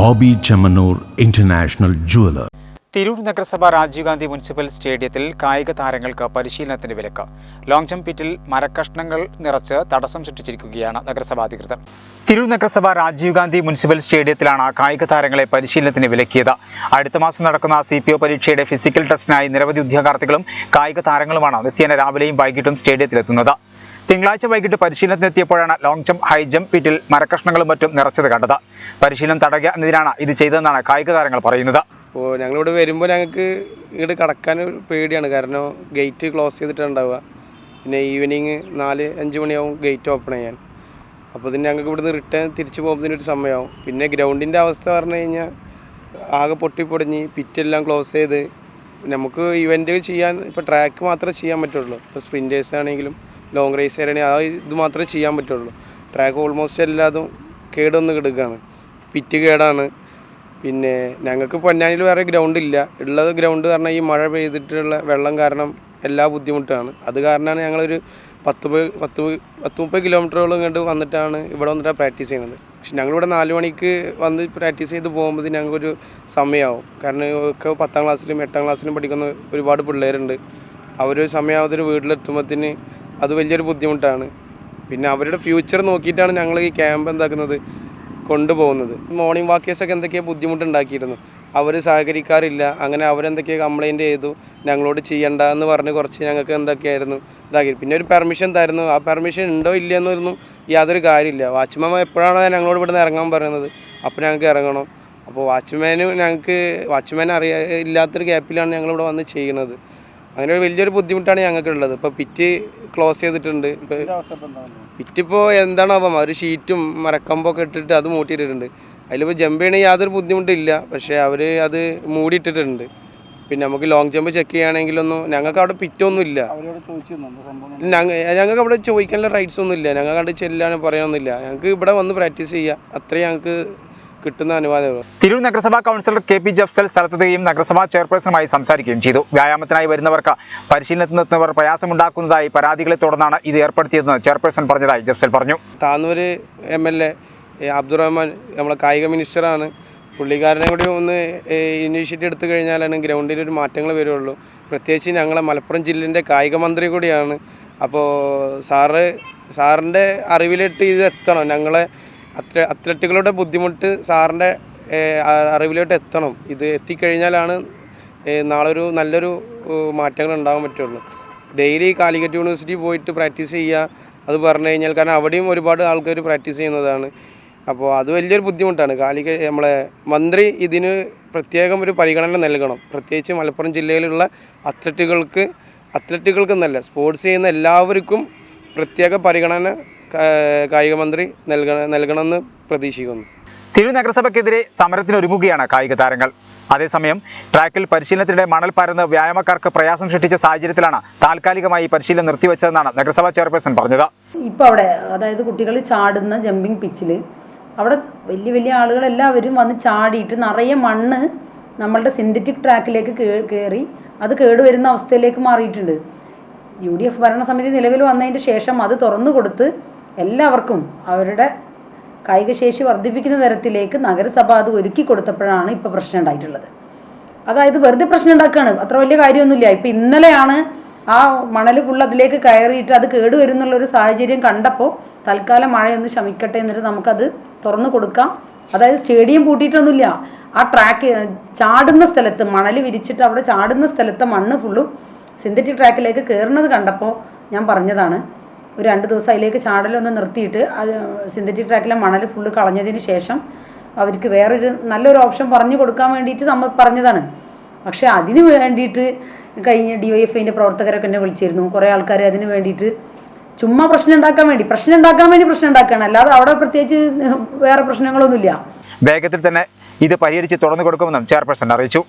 Bobby Chemmanur international jeweller. Tirur നഗരസഭ Rajiv Gandhi municipal സ്റ്റേഡിയത്തിൽ കായിക താരങ്ങൾക്ക് പരിശീലനത്തിന് വിലക്ക്. ലോങ് ജംപ് പിറ്റിൽ മരക്കഷ്ണങ്ങൾ നിറച്ച് തടസ്സം സൃഷ്ടിച്ചിരിക്കുകയാണ് നഗരസഭാ അധികൃതർ. തിരൂർ നഗരസഭ രാജീവ് ഗാന്ധി മുനിസിപ്പൽ സ്റ്റേഡിയത്തിലാണ് കായിക താരങ്ങളെ പരിശീലനത്തിന് വിലക്കിയത്. അടുത്ത മാസം നടക്കുന്ന സി പി ഒ പരീക്ഷയുടെ ഫിസിക്കൽ ടെസ്റ്റിനായി നിരവധി ഉദ്യോഗാർത്ഥികളും കായിക താരങ്ങളുമാണ് നിത്യേന രാവിലെയും വൈകിട്ടും സ്റ്റേഡിയത്തിലെത്തുന്നത്. തിങ്കളാഴ്ച വൈകിട്ട് പരിശീലനത്തിന് എത്തിയപ്പോഴാണ് ലോങ് ജംപ് ഹൈ ജംപ് പിറ്റിൽ മരക്കഷ്ണങ്ങളും മറ്റും നിറച്ചത് കണ്ടത്. പരിശീലനം തടയുക എന്നതിനാണ് ഇത് ചെയ്തതെന്നാണ് കായിക താരങ്ങൾ പറയുന്നത്. ഇപ്പോൾ ഞങ്ങളിവിടെ വരുമ്പോൾ ഞങ്ങൾക്ക് ഇവിടെ കടക്കാൻ പേടിയാണ്. കാരണം ഗേറ്റ് ക്ലോസ് ചെയ്തിട്ടുണ്ടാവുക. പിന്നെ ഈവനിങ് നാല് അഞ്ച് മണിയാവും ഗേറ്റ് ഓപ്പൺ ചെയ്യാൻ. അപ്പോൾ ഇതിന് ഞങ്ങൾക്ക് ഇവിടുന്ന് റിട്ടേൺ തിരിച്ചു പോകുന്നതിന് ഒരു സമയമാവും പിന്നെ ഗ്രൗണ്ടിന്റെ അവസ്ഥ പറഞ്ഞു കഴിഞ്ഞാൽ ആകെ പൊട്ടിപ്പൊടിഞ്ഞ് പിറ്റെല്ലാം ക്ലോസ് ചെയ്ത്. നമുക്ക് ഇവന്റ് ചെയ്യാൻ ഇപ്പോൾ ട്രാക്ക് മാത്രമേ ചെയ്യാൻ പറ്റുള്ളൂ. ഇപ്പോൾ സ്പ്രിന്റേഴ്സ് ആണെങ്കിലും ലോങ് റേസ് ആയിരുന്നു ആ ഇത് മാത്രമേ ചെയ്യാൻ പറ്റുള്ളൂ. ട്രാക്ക് ഓൾമോസ്റ്റ് എല്ലാതും കേടൊന്ന് കിടക്കുകയാണ് പിറ്റ് കേടാണ്. പിന്നെ ഞങ്ങൾക്ക് പൊന്നാനിൽ വേറെ ഗ്രൗണ്ട് ഇല്ല. ഉള്ളത് ഗ്രൗണ്ട് കാരണം ഈ മഴ പെയ്തിട്ടുള്ള വെള്ളം കാരണം എല്ലാ ബുദ്ധിമുട്ടാണ്. അത് കാരണമാണ് ഞങ്ങളൊരു പത്ത് പത്ത് പത്ത് മുപ്പത് കിലോമീറ്ററോളം ഇങ്ങോട്ട് വന്നിട്ടാണ് ഇവിടെ വന്നിട്ടാണ് പ്രാക്ടീസ് ചെയ്യുന്നത്. പക്ഷെ ഞങ്ങളിവിടെ നാല് മണിക്ക് വന്ന് പ്രാക്ടീസ് ചെയ്ത് പോകുമ്പോൾ ഞങ്ങൾക്കൊരു സമയമാവും കാരണം ഒക്കെ പത്താം ക്ലാസ്സിലും എട്ടാം ക്ലാസ്സിലും പഠിക്കുന്ന ഒരുപാട് പിള്ളേരുണ്ട്. അവരൊരു സമയമാവത്തിന് വീട്ടിലെത്തുമ്പോഴത്തേന് അത് വലിയൊരു ബുദ്ധിമുട്ടാണ്. പിന്നെ അവരുടെ ഫ്യൂച്ചർ നോക്കിയിട്ടാണ് ഞങ്ങൾ ഈ ക്യാമ്പ് എന്താക്കുന്നത് കൊണ്ടുപോകുന്നത്. മോർണിംഗ് വാക്കേഴ്സൊക്കെ എന്തൊക്കെയോ ബുദ്ധിമുട്ടുണ്ടാക്കിയിരുന്നു. അവർ സഹകരിക്കാറില്ല. അങ്ങനെ അവരെന്തൊക്കെയോ കംപ്ലൈന്റ് ചെയ്തു. ഞങ്ങളോട് ചെയ്യണ്ട എന്ന് പറഞ്ഞ് കുറച്ച് ഞങ്ങൾക്ക് എന്തൊക്കെയായിരുന്നു ഇതാക്കി. പിന്നെ ഒരു പെർമിഷൻ തരുന്നു. ആ പെർമിഷൻ ഉണ്ടോ ഇല്ലയെന്നൊന്നും യാതൊരു കാര്യമില്ല. വാച്ച്മാൻ എപ്പോഴാണോ ഞങ്ങളോട് ഇവിടുന്ന് ഇറങ്ങാൻ പറയുന്നത്. അപ്പോൾ ഞങ്ങൾക്ക് ഇറങ്ങണം. അപ്പോൾ വാച്ച്മാനും ഞങ്ങൾക്ക് വാച്ച്മാൻ അറിയാ ഇല്ലാത്തൊരു ഗ്യാപ്പിലാണ് ഞങ്ങളിവിടെ വന്ന് ചെയ്യുന്നത്. അങ്ങനെ ഒരു വലിയൊരു ബുദ്ധിമുട്ടാണ് ഞങ്ങൾക്കുള്ളത്. ഇപ്പോൾ പിറ്റ് ക്ലോസ് ചെയ്തിട്ടുണ്ട്. പിറ്റ് പിറ്റിപ്പോൾ എന്താണ്? അപ്പം ഒരു ഷീറ്റും മരക്കമ്പൊക്കെ ഇട്ടിട്ട് അത് മൂട്ടിയിട്ടിട്ടുണ്ട്. അതിലിപ്പോൾ ജമ്പ് ചെയ്യണമെങ്കിൽ യാതൊരു ബുദ്ധിമുട്ടില്ല. പക്ഷേ അവർ അത് മൂടിയിട്ടിട്ടുണ്ട്. പിന്നെ നമുക്ക് ലോങ് ജമ്പ് ചെക്ക് ചെയ്യുകയാണെങ്കിലൊന്നും ഞങ്ങൾക്ക് അവിടെ പിറ്റൊന്നും ഇല്ല ഞങ്ങ ഞങ്ങൾക്ക് അവിടെ ചോദിക്കാനുള്ള റൈറ്റ്സ് ഒന്നും ഇല്ല ഞങ്ങൾ കണ്ട് ചെല്ലാണ് പറയാനൊന്നുമില്ല. ഞങ്ങൾക്ക് ഇവിടെ വന്ന് പ്രാക്ടീസ് ചെയ്യുക അത്രയും ഞങ്ങൾക്ക് കിട്ടുന്ന അനുവാദമുള്ളൂ. തിരൂർ നഗരസഭാ കൗൺസിലർ കെ പി ജഫ്സൽ സ്ഥലത്തെത്തുകയും നഗരസഭാ ചെയർപേഴ്സണുമായി സംസാരിക്കുകയും ചെയ്തു. വ്യായാമത്തിനായി വരുന്നവർക്ക് പരിശീലനത്തിനെത്തുന്നവർ പ്രയാസമുണ്ടാക്കുന്നതായി പരാതികളെ തുടർന്നാണ് ഇത് ഏർപ്പെടുത്തിയതെന്ന് ചെയർപേഴ്സൺ പറഞ്ഞതായി ജഫ്സൽ പറഞ്ഞു. Tanur M L A Abdurahman നമ്മളെ കായിക മിനിസ്റ്ററാണ്. പുള്ളിക്കാരനെ കൂടി ഒന്ന് ഇനീഷ്യേറ്റീവ് എടുത്തു കഴിഞ്ഞാലാണ് ഗ്രൗണ്ടിൽ ഒരു മാറ്റങ്ങൾ വരുള്ളൂ. പ്രത്യേകിച്ച് ഞങ്ങളെ മലപ്പുറം ജില്ലേന്റെ കായിക മന്ത്രി കൂടിയാണ്. അപ്പോൾ സാറ് സാറിന്റെ അറിവിലിട്ട് ഇത് എത്തണം. ഞങ്ങളെ അത്ല അത്ലറ്റുകളുടെ ബുദ്ധിമുട്ട് സാറിന്റെ അറിവിലോട്ട് എത്തണം. ഇത് എത്തിക്കഴിഞ്ഞാലാണ് നാളൊരു നല്ലൊരു മാറ്റങ്ങൾ ഉണ്ടാകാൻ പറ്റുള്ളൂ. ഡെയിലി കാലിക്കറ്റ് യൂണിവേഴ്സിറ്റി പോയിട്ട് പ്രാക്ടീസ് ചെയ്യുക അത് പറഞ്ഞു കഴിഞ്ഞാൽ കാരണം അവിടെയും ഒരുപാട് ആൾക്കാർ പ്രാക്ടീസ് ചെയ്യുന്നതാണ്. അപ്പോൾ അത് വലിയൊരു ബുദ്ധിമുട്ടാണ്. കാലിക്ക നമ്മളെ മന്ത്രി ഇതിന് പ്രത്യേകം ഒരു പരിഗണന നൽകണം. പ്രത്യേകിച്ച് മലപ്പുറം ജില്ലയിലുള്ള അത്ലറ്റുകൾക്ക് അത്ലറ്റുകൾക്ക് എന്നല്ല സ്പോർട്സ് ചെയ്യുന്ന എല്ലാവർക്കും പ്രത്യേക പരിഗണന കായിക മന്ത്രി നൽകണ നൽകണമെന്ന് പ്രതീക്ഷിക്കുന്നു. തിരു നഗരസഭയ്ക്കെതിരെ സമരത്തിന് ഒരുങ്ങുകയാണ് കായിക താരങ്ങൾ. അതേസമയം ട്രാക്കിൽ പരിശീലനത്തിനിടെ മണൽ പരന്ന് വ്യായാമക്കാർക്ക് പ്രയാസം സൃഷ്ടിച്ച സാഹചര്യത്തിലാണ് താൽക്കാലികമായി പരിശീലനം നിർത്തിവെച്ചതെന്നാണ് നഗരസഭാ ചെയർപേഴ്സൺ പറഞ്ഞത്. ഇപ്പോൾ അവിടെ അതായത് കുട്ടികൾ ചാടുന്ന ജമ്പിംഗ് പിച്ചിൽ അവിടെ വലിയ വലിയ ആളുകളെല്ലാവരും വന്ന് ചാടിയിട്ട് നിറയെ മണ്ണ് നമ്മളുടെ സിന്തറ്റിക് ട്രാക്കിലേക്ക് കയറി അത് കേടുവരുന്ന അവസ്ഥയിലേക്ക് മാറിയിട്ടുണ്ട്. യു ഡി എഫ് ഭരണസമിതി നിലവിൽ വന്നതിന് ശേഷം അത് തുറന്നു കൊടുത്ത് എല്ലാവർക്കും അവരുടെ കായികശേഷി വർദ്ധിപ്പിക്കുന്ന തരത്തിലേക്ക് നഗരസഭ അത് ഒരുക്കി കൊടുത്തപ്പോഴാണ് ഇപ്പോൾ പ്രശ്നം ഉണ്ടായിട്ടുള്ളത്. അതായത് വെറുതെ പ്രശ്നം ഉണ്ടാക്കുകയാണ് അത്ര വലിയ കാര്യമൊന്നുമില്ല. ഇപ്പം ഇന്നലെയാണ് ആ മണൽ ഫുൾ അതിലേക്ക് കയറിയിട്ട് അത് കേടുവരുന്നുള്ളൊരു സാഹചര്യം കണ്ടപ്പോൾ തൽക്കാലം മഴയൊന്ന് ശമിക്കട്ടെ എന്നിട്ട് നമുക്കത് തുറന്നു കൊടുക്കാം. അതായത് സ്റ്റേഡിയം പൂട്ടിയിട്ടൊന്നുമില്ല. ആ ട്രാക്ക് ചാടുന്ന സ്ഥലത്ത് മണൽ വിരിച്ചിട്ട് അവിടെ ചാടുന്ന സ്ഥലത്തെ മണ്ണ് ഫുള്ളും സിന്തറ്റിക് ട്രാക്കിലേക്ക് കയറുന്നത് കണ്ടപ്പോൾ ഞാൻ പറഞ്ഞതാണ്. ഒരു രണ്ട് ദിവസം അതിലേക്ക് ചാടലൊന്ന് നിർത്തിയിട്ട് അത് സിന്തറ്റിക് ട്രാക്കിലെ മണൽ ഫുള്ള് കളഞ്ഞതിന് ശേഷം അവർക്ക് വേറൊരു നല്ലൊരു ഓപ്ഷൻ പറഞ്ഞു കൊടുക്കാൻ വേണ്ടിയിട്ട് സമ്മ പറഞ്ഞതാണ്. പക്ഷേ അതിന് വേണ്ടിയിട്ട് കഴിഞ്ഞ ഡി വൈ എഫ് ഐന്റെ പ്രവർത്തകരൊക്കെ എന്നെ വിളിച്ചിരുന്നു. കുറേ ആൾക്കാർ അതിന് വേണ്ടിയിട്ട് ചുമ്മാ പ്രശ്നം ഉണ്ടാക്കാൻ വേണ്ടി പ്രശ്നം ഉണ്ടാക്കാൻ വേണ്ടി പ്രശ്നം ഉണ്ടാക്കുകയാണ്. അല്ലാതെ അവിടെ പ്രത്യേകിച്ച് വേറെ പ്രശ്നങ്ങളൊന്നുമില്ല. വേഗത്തിൽ തന്നെ ഇത് പരിഹരിച്ച് തുറന്നു കൊടുക്കുമെന്നും ചെയർപേഴ്സൺ അറിയിച്ചു.